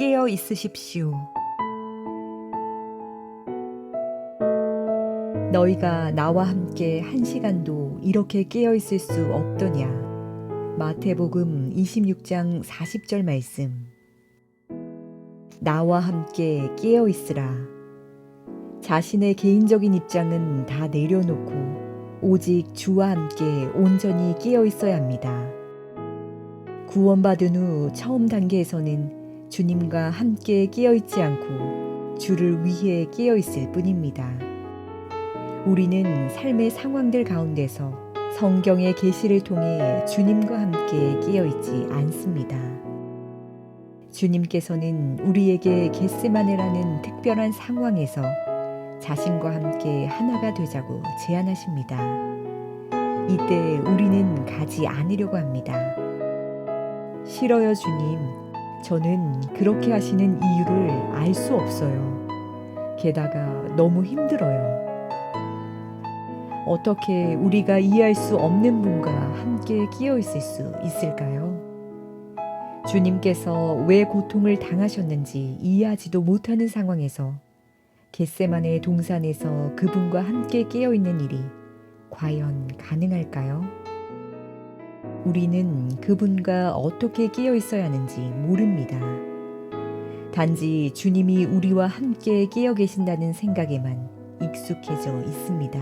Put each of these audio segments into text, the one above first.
깨어 있으십시오. 너희가 나와 함께 한 시간도 이렇게 깨어 있을 수 없더냐. 마태복음 26장 40절 말씀. 나와 함께 깨어 있으라. 자신의 개인적인 입장은 다 내려놓고 오직 주와 함께 온전히 깨어 있어야 합니다. 구원받은 후 처음 단계에서는 주님과 함께 깨어 있지 않고 주를 위해 깨어 있을 뿐입니다. 우리는 삶의 상황들 가운데서 성경의 계시를 통해 주님과 함께 깨어 있지 않습니다. 주님께서는 우리에게 겟세마네라는 특별한 상황에서 자신과 함께 하나가 되자고 제안하십니다. 이때 우리는 가지 않으려고 합니다. 싫어요, 주님. 저는 그렇게 하시는 이유를 알 수 없어요. 게다가 너무 힘들어요. 어떻게 우리가 이해할 수 없는 분과 함께 끼어 있을 수 있을까요? 주님께서 왜 고통을 당하셨는지 이해하지도 못하는 상황에서 겟세만의 동산에서 그분과 함께 깨어 있는 일이 과연 가능할까요? 우리는 그분과 어떻게 끼어 있어야 하는지 모릅니다. 단지 주님이 우리와 함께 끼어 계신다는 생각에만 익숙해져 있습니다.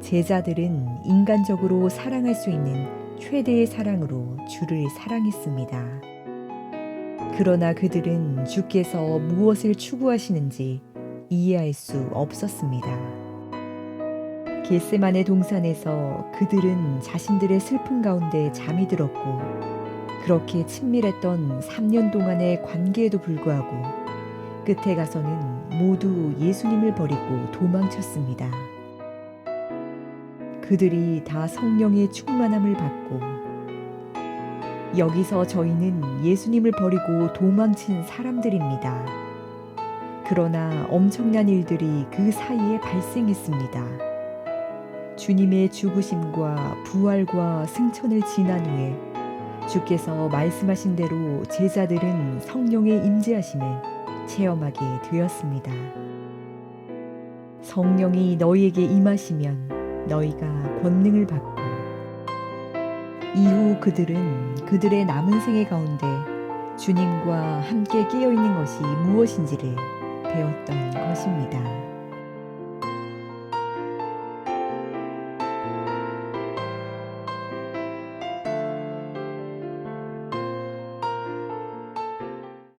제자들은 인간적으로 사랑할 수 있는 최대의 사랑으로 주를 사랑했습니다. 그러나 그들은 주께서 무엇을 추구하시는지 이해할 수 없었습니다. 겟세만의 동산에서 그들은 자신들의 슬픔 가운데 잠이 들었고 그렇게 친밀했던 3년 동안의 관계에도 불구하고 끝에 가서는 모두 예수님을 버리고 도망쳤습니다. 그들이 다 성령의 충만함을 받고 여기서 저희는 예수님을 버리고 도망친 사람들입니다. 그러나 엄청난 일들이 그 사이에 발생했습니다. 주님의 죽으심과 부활과 승천을 지난 후에 주께서 말씀하신 대로 제자들은 성령의 임재하심을 체험하게 되었습니다. 성령이 너희에게 임하시면 너희가 권능을 받고 이후 그들은 그들의 남은 생애 가운데 주님과 함께 깨어 있는 것이 무엇인지를 배웠던 것입니다.